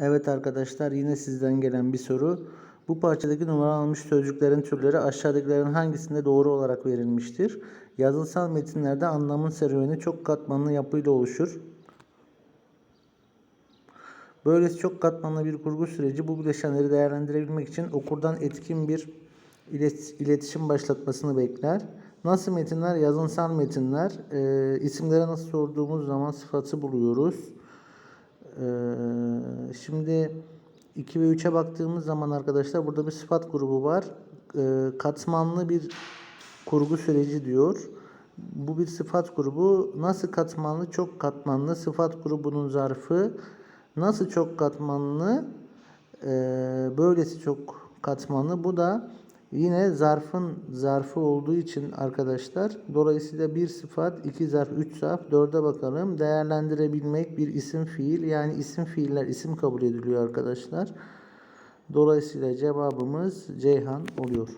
Evet arkadaşlar yine sizden gelen bir soru. Bu parçadaki numaralanmış sözcüklerin türleri aşağıdakilerin hangisinde doğru olarak verilmiştir? Yazılsal metinlerde anlamın serüveni çok katmanlı yapıyla oluşur. Böylesi çok katmanlı bir kurgu süreci bu bileşenleri değerlendirebilmek için okurdan etkin bir ilet- iletişim başlatmasını bekler. Nasıl metinler? Yazınsal metinler. Ee, isimlere nasıl sorduğumuz zaman sıfatı buluyoruz. Ee, şimdi 2 ve 3'e baktığımız zaman arkadaşlar burada bir sıfat grubu var. Ee, katmanlı bir kurgu süreci diyor. Bu bir sıfat grubu. Nasıl katmanlı? Çok katmanlı. Sıfat grubunun zarfı. Nasıl çok katmanlı? Ee, böylesi çok katmanlı. Bu da yine zarfın zarfı olduğu için arkadaşlar dolayısıyla bir sıfat, iki zarf, üç zarf, dörde bakalım. Değerlendirebilmek bir isim fiil yani isim fiiller isim kabul ediliyor arkadaşlar. Dolayısıyla cevabımız Ceyhan oluyor.